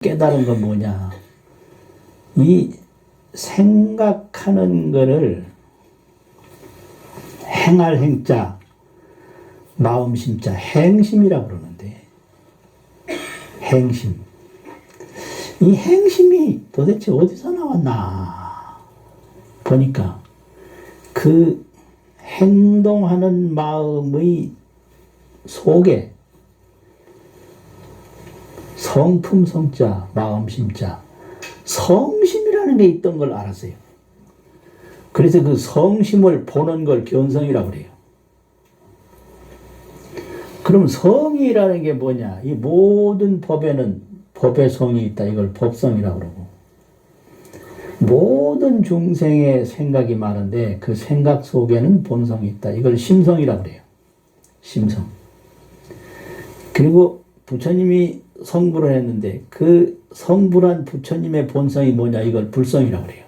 깨달은 건 뭐냐? 이 생각하는 거를 행할 행자, 마음 심자, 행심이라 그러는데, 행심. 이 행심이 도대체 어디서 나왔나? 보니까 그 행동하는 마음의 속에 성품 성자, 마음 심자, 성심이라는 게 있던 걸 알았어요. 그래서 그 성심을 보는 걸 견성이라고 그래요. 그럼 성이라는 게 뭐냐? 이 모든 법에는 법의 성이 있다. 이걸 법성이라고 그러고. 모든 중생의 생각이 많은데 그 생각 속에는 본성이 있다. 이걸 심성이라고 그래요. 심성. 그리고 부처님이 성불을 했는데 그 성불한 부처님의 본성이 뭐냐? 이걸 불성이라고 그래요.